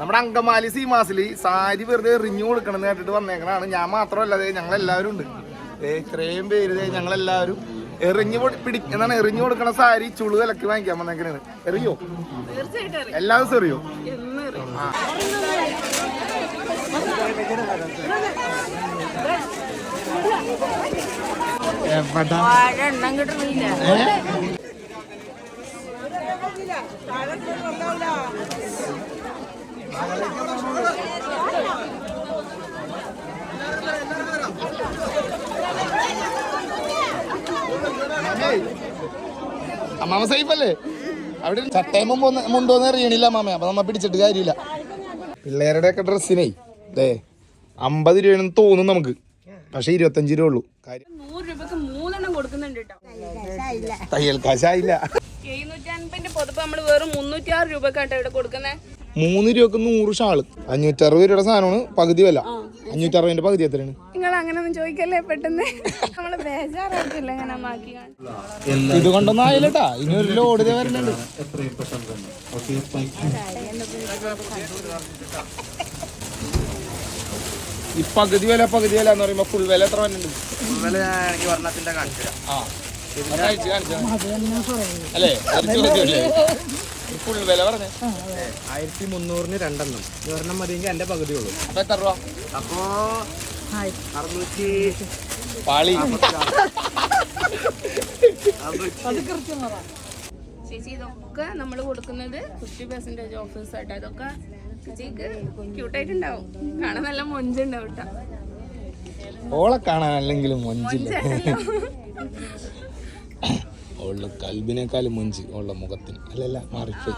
നമ്മുടെ അങ്കമാലി സീമാസിൽ സാരി വെറുതെ എറിഞ്ഞു കൊടുക്കണം കേട്ടിട്ട് വന്നേക്കണാണ് ഞാൻ മാത്രമല്ല ഞങ്ങളെല്ലാവരും ഉണ്ട്. ഏ ഇത്രയും പേര് ഞങ്ങളെല്ലാവരും ഞങ്ങൾ എല്ലാവരും എറിഞ്ഞു പൊടി- എന്താണ് എറിഞ്ഞു കൊടുക്കണ സാരി ചുളു വിലക്ക് വാങ്ങിക്കാൻ വന്നേക്കണാണ് എറിയോ? എല്ലാ ദിവസവും എറിയോ? എണ്ണം കിട്ടണില്ല. അമ്മാമ സൈഫല്ലേ? അവിടെ ചട്ടയമ്മ മുണ്ടോന്ന് അറിയണില്ല അമ്മാമ അപ്പൊ നമ്മ പിടിച്ചിട്ട് കാര്യമില്ല. പിള്ളേരുടെ ഒക്കെ ഡ്രസ്സിനെ ദേ അമ്പത് രൂപയാണെന്ന് തോന്നും നമുക്ക്. പക്ഷെ ഇരുപത്തഞ്ച് രൂപ ഉള്ളൂ. തയ്യൽ കാശായില്ല എഴുന്നൂറ്റി അൻപതിന്റെ പൊതുപ്പ് നമ്മൾ വെറും മുന്നൂറ്റി ആറ് രൂപക്കാട്ടോ ഇവിടെ കൊടുക്കുന്നേ. മൂന്ന് രൂപക്ക് നൂറ് ഷാൾ. അഞ്ഞൂറ്ററുപത് രൂപയുടെ സാധനമാണ് പകുതി വില. അഞ്ഞൂറ്ററുപതിന്റെ പകുതി എത്രയാണ്? നിങ്ങൾ അങ്ങനൊന്നും ചോദിക്കല്ലേ പെട്ടെന്ന്? നമ്മൾ ബേജാറാക്കില്ല ഇങ്ങനെ മാക്കി ഇത് കൊണ്ടൊന്നും ആയില്ലട്ടാ ഇനി ഒരു ലോഡ് വരുന്നുണ്ട് ഈ പകുതി വില പകുതി വില എന്ന് പറയുമ്പോ ഫുൾ വില എത്ര വരുന്നുണ്ട്. അല്ലേ? ഫുൾ വില പറഞ്ഞേ. ആയിരത്തി മുന്നൂറിന് രണ്ടെണ്ണം. ഒരെണ്ണം മതിയെങ്കിൽ എന്റെ പകുതി ഉള്ളൂ. അപ്പൊ എത്ര രൂപ? അപ്പോ അറുന്നൂറ്റി പാളി. ചേച്ചി ഇതൊക്കെ നമ്മൾ കൊടുക്കുന്നത് ഫിഫ്റ്റി പെർസെന്റേജ് ഓഫേഴ്സ് ആട്ടോ ഇതൊക്കെ ചേച്ചിക്ക് ക്യൂട്ടായിട്ടുണ്ടാവും കാണാൻ നല്ല മൊഞ്ചുണ്ടാവും കേട്ടോ. ഓളെ കാണാൻ അല്ലെങ്കിലും മൊഞ്ചല്ലോ? ഓളുടെ കൽബിനേക്കാളും മുഞ്ചി ഓളുടെ മുഖത്തിന്. അല്ലല്ല മാറിപ്പോയി.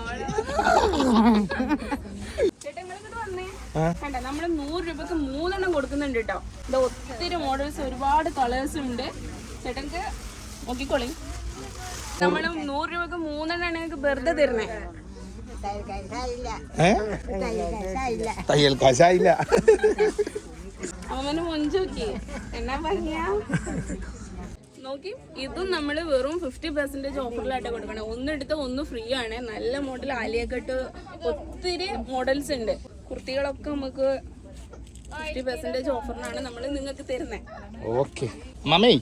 നമ്മൾ നൂറ് രൂപക്ക് മൂന്നെണ്ണം കൊടുക്കുന്നുണ്ട് കേട്ടോ. ഇത് ഒത്തിരി മോഡൽസ് ഒരുപാട് കളേഴ്സ് ഉണ്ട്. ചേട്ടൻക്ക് നോക്കിക്കോളി. നമ്മൾ നൂറ് രൂപക്ക് മൂന്നെണ്ണം ഞങ്ങൾക്ക് വെറുതെ തരുന്നേ. തയ്യൽ കാശായില്ല. അവന് മുഞ്ചോക്കി എന്നാ ഭംഗിയാ നോക്കി. ഇതും നമ്മൾ വെറും ഫിഫ്റ്റി പെർസെന്റേജ് ഓഫറിലായിട്ട് കൊടുക്കണം. ഒന്ന് എടുത്ത ഒന്ന് ഫ്രീ ആണ്. നല്ല മോഡൽ ആലിയക്കെട്ട് ഒത്തിരി മോഡൽസ് ഉണ്ട്. കുർത്തികളൊക്കെ നമുക്ക് ഫിഫ്റ്റി പെർസെന്റേജ് ഓഫറിനാണ് നമ്മൾ നിങ്ങൾക്ക് തരുന്നത് ഓക്കെ. മമ്മേ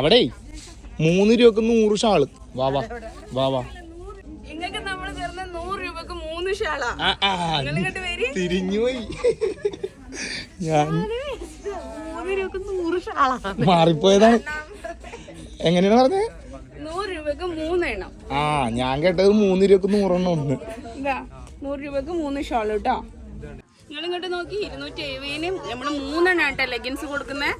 അവിടെ മൂന്ന് രൂപക്ക് നൂറ് ഷാൾ. വാ വാ. വാ വാ. നിങ്ങൾക്ക് നമ്മൾ തരുന്ന നൂറ് രൂപക്ക് മൂന്ന് ഷാളാ. തിരിഞ്ഞുപോയി ഞാൻ രൂപക്ക് നൂറ് ഷാളാ മാറിപ്പോയതാണ്. എങ്ങനെയാണ് പറഞ്ഞത് നൂറ് രൂപക്ക് മൂന്നെണ്ണം. ആ ഞാൻ കേട്ടത് മൂന്ന് രൂപക്ക് നൂറെണ്ണം ഉണ്ട് ഇതാ നൂറ് രൂപക്ക് മൂന്ന് ഷോൾ കേട്ടോ. നിങ്ങൾ ഇങ്ങോട്ട് നോക്കി ഇരുന്നൂറ്റി എഴുപതിന് നമ്മൾ മൂന്നെണ്ണം കേട്ടോ ലെഗിൻസ് കൊടുക്കുന്നത്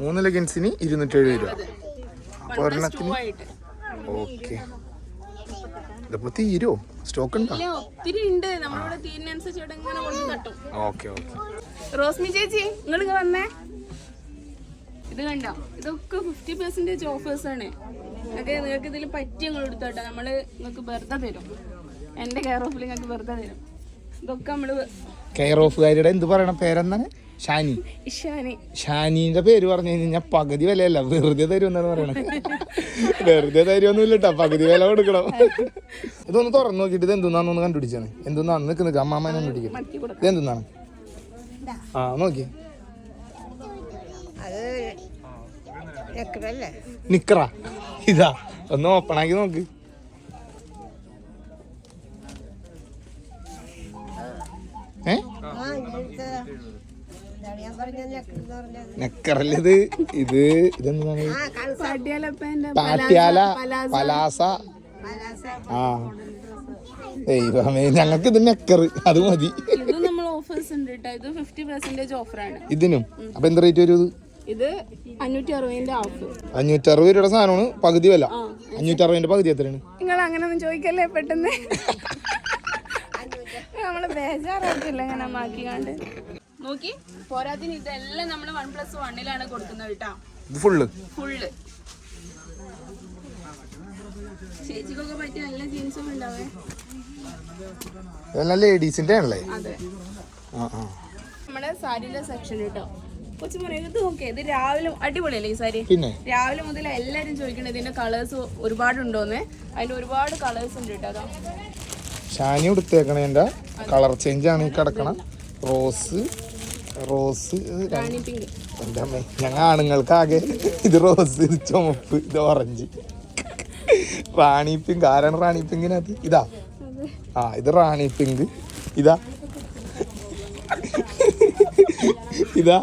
മൂന്ന് ലെഗിൻസിന് ഇരുന്നൂറ്റി എഴുപത് രൂപ ഒരെണ്ണത്തിന് ഓക്കെ. ഇതിപ്പോ തീരോ? സ്റ്റോക്ക് ഉണ്ടോ? ഒത്തിരി ഉണ്ട്. നമ്മളിവിടെ തീരിനനുസരിച്ച് ഇവിടെ ഇങ്ങനെ കൊണ്ട് തട്ടും ഓക്കെ ഓക്കെ. റോസ്മി ചേച്ചി നിങ്ങൾ വന്നേ. ഇത് കണ്ട? ഇതൊക്കെ ഫിഫ്റ്റി പെർസെന്റേജ് ഓഫേഴ്സ് ആണ്. നിങ്ങൾക്ക് നിങ്ങൾക്ക് ഇതിൽ പറ്റിയ നിങ്ങൾ എടുത്തോട്ടെ നമ്മൾ നിങ്ങൾക്ക് വെറുതെ തരും. എന്റെ കെയർ ഓഫിൽ നിങ്ങൾക്ക് വെറുതെ തരും. ഇതൊക്കെ നമ്മൾ കെയർ ഓഫുകാരിയുടെ എന്ത് പറയണ പേരെന്താണ്? ഷാനി. ഇഷാനി. ഷാനിന്റെ പേര് പറഞ്ഞു കഴിഞ്ഞാൽ പകുതി വിലയല്ല വെറുതെ തരുമെന്നാണ് പറയണത്. വെറുതെ തരുമൊന്നുമില്ല കേട്ടോ പകുതി വില കൊടുക്കണം. ഇതൊന്ന് തുറന്നു നോക്കിയിട്ട് ഇത് എന്തുന്നാന്ന് കണ്ടുപിടിച്ചാണ്. എന്തുന്നാന്ന് നിൽക്കുന്നത് അമ്മാമ്മ അമ്മാമ്മനെ പിടിക്കും. ഇത് എന്തുന്നാണ്? ആ നോക്കി. നിക്കറ. ഇതാ ഒന്ന് ഓപ്പൺ ആക്കി നോക്ക്. ഏ? നെക്കെന്ന് ഇത് ഇത് ഇതെന്താണ്? Patiala palazzo palazzo. ആ. ദൈവമേ ഞങ്ങൾക്ക് ഇത് നെക്കർ അത് മതി. നമ്മൾ ഓഫേഴ്സ് ഉണ്ട് കേട്ടോ ഇത് ഫിഫ്റ്റി പെർസെന്റേജ് ഓഫറാണ് ഇതിനും. അപ്പൊ എന്ത് റേറ്റ് വരും ഇത് അഞ്ഞൂറ്റി അറുപതിന്റെ ഹാഫ് അഞ്ഞൂറ്റി അറുപത് രൂപയുടെ സാധനമാണ്. പകുതി വില. അഞ്ഞൂറ്ററുപതിന്റെ പകുതി എത്രയാണ്? നിങ്ങൾ അങ്ങനെ ഒന്നും ചോദിക്കല്ലേ പെട്ടെന്ന്? നമ്മൾ ബേജാറാക്കില്ല ഇങ്ങനെ മാക്കിക്കാണ്ട് നോക്കി. പോരാത്തിന് ഇതെല്ലാം നമ്മൾ വൺ പ്ലസ് വണ്ണിലാണ് കൊടുക്കുന്നത് കേട്ടോ. ഫുള്ള് ഫുള്ള് ചേച്ചിക്കൊക്കെ പറ്റിയ നല്ല ജീൻസും ഉണ്ടാവേ? ലേഡീസിന്റെ ആണല്ലേ? നമ്മുടെ സാരിയുടെ സെക്ഷൻ കേട്ടോ. കൊച്ചു പറയുന്നത് ഇത് നോക്കിയേ ഇത് രാവിലെ അടിപൊളിയല്ലേ ഈ സാരി? പിന്നെ? രാവിലെ മുതൽ എല്ലാരും ചോദിക്കണേ ഇതിന്റെ കളേഴ്സ് ഒരുപാട് ഉണ്ടോന്ന്? അതിന്റെ ഒരുപാട് കളേഴ്സ് ഉണ്ട് കേട്ടോ ഷാനി ഉടുത്തേക്കണേന്റെ കളർ ചേഞ്ച് ആണ് ഈ കിടക്കണ. റോസ് റോസ് ഞങ്ങൾ ആണുങ്ങൾക്ക് ആകെ ഇത് റോസ് ഇത് ചുമപ്പ് ഇത് ഓറഞ്ച് റാണി പിങ്ക് ആരാണ് റാണി പിങ്കിനകത്ത് ഇതാ. ആ ഇത് റാണി പിങ്ക് ഇതാ. ഇതാ.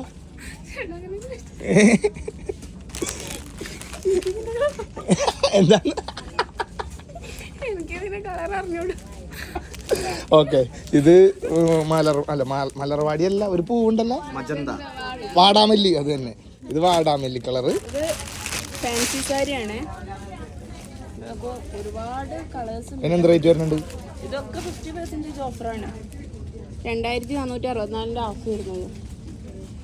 എന്താണ്? ഓക്കെ ഇത് മലർ അല്ല മലർവാടിയല്ല മലർവാടി അല്ല ഒരു പൂവുണ്ടല്ല? മജന്ത. വാടാമല്ലി അത് തന്നെ. ഇത് വാടാമല്ലി കളറ് ഇത് ഫാൻസി സാരിയാണ്. ഒരുപാട് കളേഴ്സ് എന്ത് റേറ്റ് വരുന്നുണ്ട്? ഇതൊക്കെ ഫിഫ്റ്റി പെർസെന്റേജ് ഓഫറാണ് രണ്ടായിരത്തി നാനൂറ്റി അറുപത്തിനാലിന്റെ ഓഫ് വരുന്നത്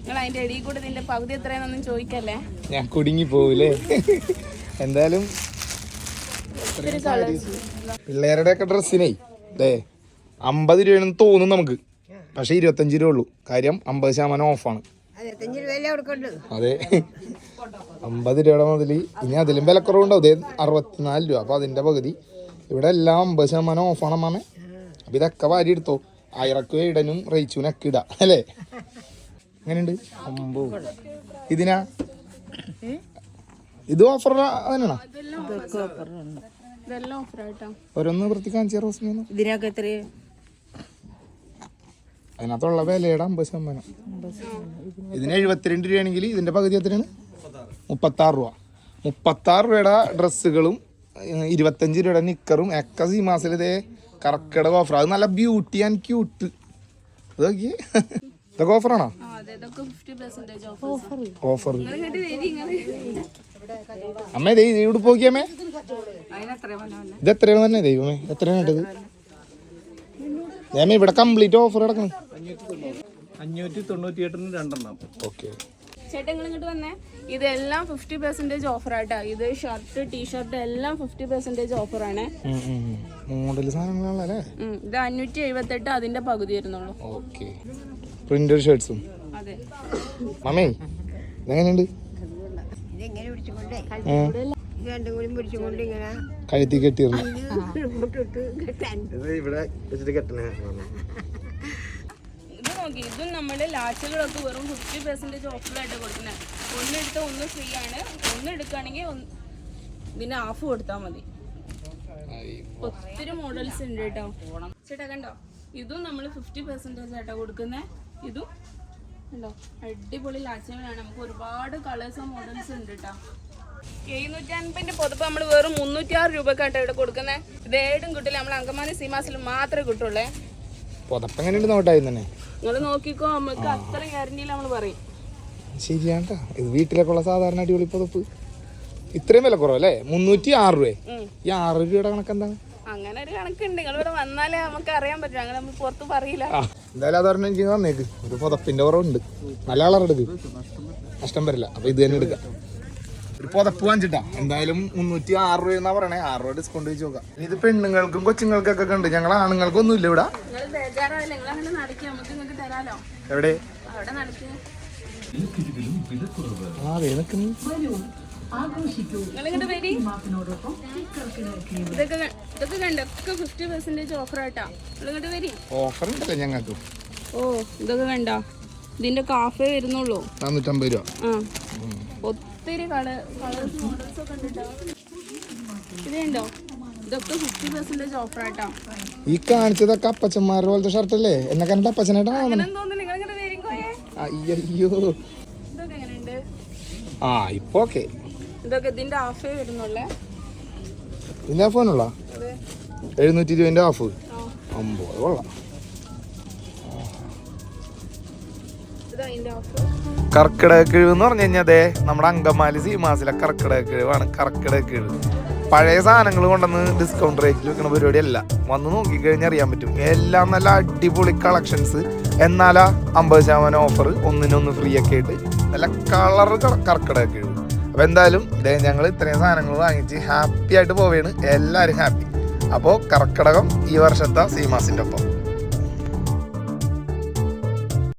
നിങ്ങൾ അതിന്റെ ഇടയിൽ കൂടെ ഇതിന്റെ പകുതി എത്രയാണെന്നൊന്നും ചോദിക്കല്ലേ? ഞാൻ കുടുങ്ങി പോവില്ലേ എന്തായാലും പിള്ളേരുടെ ഒക്കെ ഡ്രസ്സിനേ ദേ അമ്പത് രൂപയാണെന്ന് തോന്നും നമുക്ക്. പക്ഷെ ഇരുപത്തഞ്ച് രൂപ ഉള്ളൂ. കാര്യം അമ്പത് ശതമാനം ഓഫാണ്. അതെ. അമ്പത് രൂപയുടെ മുതൽ ഇനി അതിലും വിലക്കുറവുണ്ടാവും. ഇതേ അറുപത്തിനാല് രൂപ. അപ്പോൾ അതിന്റെ പകുതി. ഇവിടെ എല്ലാം അമ്പത് ശതമാനം ഓഫാണ് മാമേ അപ്പം ഇതൊക്കെ വാരി എടുത്തോ അയറക്കും ഇടനും റേച്ചുവിനൊക്കെ ഇടാം. അല്ലേ? എങ്ങനെയുണ്ട്? അമ്പോ ഇതിനാ? ഇത് ഓഫർ തന്നെയാണോ ഓരോന്ന് വൃത്തിക്കാൻ അതിനകത്തുള്ള വിലയുടെ അമ്പത് ശതമാനം. ഇതിന് എഴുപത്തിരണ്ട് രൂപയാണെങ്കിൽ ഇതിന്റെ പകുതി എത്രയാണ്? മുപ്പത്താറ് രൂപ. മുപ്പത്താറ് രൂപയുടെ ഡ്രസ്സുകളും ഇരുപത്തഞ്ച് രൂപയുടെ നിക്കറും ഒക്കെ ഈ മാസത്തിൽ ഇതേ കറക്കട ഓഫർ അത് നല്ല ബ്യൂട്ടി ആൻഡ് ക്യൂട്ട് അത് നോക്കിയേ. ഇതൊക്കെ ഓഫറാണോ? ഓഫർ ഓഫർ അമ്മേ ദേ ഇവിടെ പോക്കിയമ്മേ ഇത് എത്രയാണ് തന്നെ ദൈവമേ എത്രയാണ് ഇട്ടത്? ഞാൻ ഇവിടെ കംപ്ലീറ്റ് ഓഫർ കിടക്കണം അഞ്ഞൂറ്റി തൊണ്ണൂറ്റി എട്ടിന് രണ്ടെണ്ണം. ഓക്കെ. ചേട്ടങ്ങൾ ഇങ്ങോട്ട് വന്നേ. ഇതെല്ലാം ഫിഫ്റ്റി പെർസെന്റേജ് ഓഫർ ഓഫറായിട്ടാ ഇത് ഷർട്ട് ടീഷർട്ട് എല്ലാം ഫിഫ്റ്റി പെർസെന്റേജ് ഓഫറാണ് മോഡൽ സാധനങ്ങളാണല്ലേ ഇത് അഞ്ഞൂറ്റി എഴുപത്തെട്ട് അതിന്റെ പകുതി വരുന്നുള്ളൂ. ഓക്കെ. പ്രിന്റഡ് ഷർട്ട്സും. അതെ. മമ്മേ ഇതെങ്ങനെയുണ്ട്? കഴുത്തി കെട്ടിയിരുന്നു ഇത് ഇവിടെ വെച്ചിട്ട് കെട്ടണേ നോക്കി ഇതും നമ്മുടെ ലാച്ചുകളൊക്കെ വെറും ഫിഫ്റ്റി പെർസെന്റേജ് ഓഫറായിട്ട് കൊടുക്കുന്നത് ഒന്നെടുത്ത ഒന്ന് ഫ്രീ ആണ്. ഒന്ന് എടുക്കുകയാണെങ്കിൽ ഒന്ന് ഇതിന് ഹാഫ് കൊടുത്താൽ മതി. ഒത്തിരി മോഡൽസ് ഉണ്ട് കേട്ടോ. ചേട്ടാ കണ്ടോ? ഇതും നമ്മൾ ഫിഫ്റ്റി പെർസെന്റേജ് ആയിട്ടാണ് കൊടുക്കുന്നത് ഇതും കണ്ടോ? അടിപൊളി ലാച്ചുകളാണ് നമുക്ക് ഒരുപാട് കളേഴ്സ് മോഡൽസ് ഉണ്ട് കേട്ടോ എഴുന്നൂറ്റി അൻപതിന്റെ പുതപ്പ് നമ്മൾ വെറും മുന്നൂറ്റി ആറ് രൂപക്കാട്ടോ ഇവിടെ കൊടുക്കുന്നത് ഇത് ഏടും കിട്ടില്ല നമ്മൾ അങ്കമാലി സീമാസിൽ മാത്രമേ കിട്ടുള്ളേ. പുതപ്പ് എങ്ങനെയുണ്ട് നോട്ടായി തന്നെ? നിങ്ങൾ നോക്കിക്കോ നമുക്ക് അത്ര ഗ്യാരണ്ടിയിൽ നമ്മൾ പറയും. ശരിയാണ്ടാ ഇത് വീട്ടിലേക്കുള്ള സാധാരണ അടിപൊളി പുതപ്പ്. ഇത്രയും വില കുറവല്ലേ? മുന്നൂറ്റി ആറ് രൂപ ഈ ആറ് രൂപയുടെ കണക്കെന്താണ്? അങ്ങനെ ഒരു കണക്കുണ്ട്. നിങ്ങൾ ഇവിടെ വന്നാലേ നമുക്ക് അറിയാൻ പറ്റും. അങ്ങനെ നമ്മൾ പുറത്ത് പറയില്ല. എന്തായാലും അതറിഞ്ഞ എനിക്ക് തന്നേക്ക് ഒരു പുതപ്പിന്റെ കുറവുണ്ട്. നല്ല കളർ എടുക്ക് നഷ്ടം വരില്ല. അപ്പൊ ഇത് തന്നെ എടുക്കാം. ഒരു പുതപ്പ് വാങ്ങിച്ചിട്ടാ. എന്തായാലും മുന്നൂറ്റി ആറ് രൂപ എന്നാ പറയണേ. ആറ് രൂപ ഡിസ്കൗണ്ട് വെച്ച് നോക്കാം. ഇത് പെണ്ണുങ്ങൾക്കും കൊച്ചുങ്ങൾക്കൊക്കെ ഉണ്ട്. ഞങ്ങൾ ആണുങ്ങൾക്കൊന്നും ഇല്ല ഇവിടെ. നമുക്ക് എവിടെ? ആ അതേ നിൽക്കുന്നു നിങ്ങൾ ഇങ്ങോട്ട് വരി. ഇതൊക്കെ ക- ഇതൊക്കെ കണ്ടോ ഒക്കെ ഫിഫ്റ്റി പെർസെന്റേജ് ഓഫർ ആട്ടാ. നിങ്ങൾ ഇങ്ങോട്ട് വരി. ഓഫർ ഉണ്ടല്ലേ ഞങ്ങൾക്ക് ഓ ഇതൊക്കെ കണ്ടോ? ഇതിന്റെ കാഫേ വരുന്നുള്ളൂ. നാനൂറ്റമ്പത് രൂപ. ആ. ഒത്തിരി കളേഴ്സ് മോഡൽസ് ഒക്കെ ഉണ്ട് ട്ടോ. ഇത് കണ്ടോ? ഇതൊക്കെ ഫിഫ്റ്റി പെർസെന്റേജ് ഓഫർ ആട്ടാ. ഈ കാണിച്ചതൊക്കെ അപ്പച്ചന്മാരുടെ പോലത്തെ ഷർട്ട് അല്ലേ? എന്നെ കണ്ട അപ്പച്ചനായിട്ടാ അയ്യോ ആ ഇപ്പൊ ഓക്കെ ഇതൊക്കെ ഇതിന്റെ ഹാഫേ വരുന്നുള്ളേ. ഇതിന്റെ അതെ. എഴുന്നൂറ്റി ഇരുപതിന്റെ ഹാഫ് അമ്പത് കൊള്ളാം. ഹാഫ് കർക്കിടക കിഴിവ് എന്ന് പറഞ്ഞു കഴിഞ്ഞാൽ അതെ നമ്മുടെ അങ്കമാലി സീമാസിലെ കർക്കിടക കിഴിവാണ് കർക്കിടക കിഴിവ് പഴയ സാധനങ്ങൾ കൊണ്ടുവന്ന് ഡിസ്കൗണ്ട് റേറ്റിൽ വെക്കുന്ന പരിപാടിയല്ല. വന്ന് നോക്കിക്കഴിഞ്ഞാൽ അറിയാൻ പറ്റും. എല്ലാം നല്ല അടിപൊളി കളക്ഷൻസ് എന്നാലാ അമ്പത് ശതമാനം ഓഫർ ഒന്നിനൊന്ന് ഫ്രീ ഒക്കെ ആയിട്ട്. നല്ല കളർ കർക്കിടക കിഴിവ് അപ്പോൾ എന്തായാലും ഇതേ ഞങ്ങൾ ഇത്രയും സാധനങ്ങൾ വാങ്ങിച്ച് ഹാപ്പി ആയിട്ട് പോവുകയാണ് എല്ലാവരും ഹാപ്പി. അപ്പോൾ കർക്കിടകം ഈ വർഷത്തെ സീമാസിന്റെ ഒപ്പം.